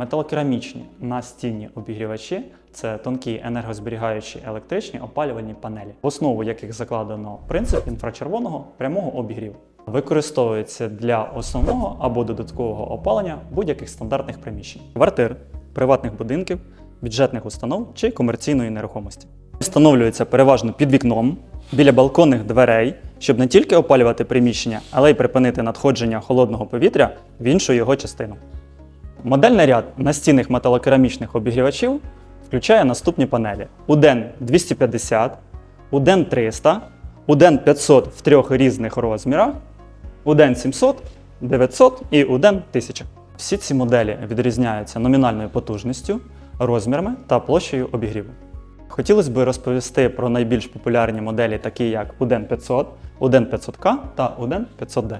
металокерамічні настінні обігрівачі це тонкі енергозберігаючі електричні опалювальні панелі, в основу яких закладено принцип інфрачервоного прямого обігріву. Використовується для основного або додаткового опалення будь-яких стандартних приміщень, квартир, приватних будинків, бюджетних установ чи комерційної нерухомості. Встановлюється переважно під вікном, біля балконних дверей, щоб не тільки опалювати приміщення, але й припинити надходження холодного повітря в іншу його частину. Модельний ряд настінних металокерамічних обігрівачів включає наступні панелі: UDEN 250, UDEN 300, UDEN 500 в трьох різних розмірах, UDEN 700, 900 і UDEN 1000. Всі ці моделі відрізняються номінальною потужністю, розмірами та площею обігріву. Хотілося б розповісти про найбільш популярні моделі, такі як UDEN 500, UDEN 500K та UDEN 500D.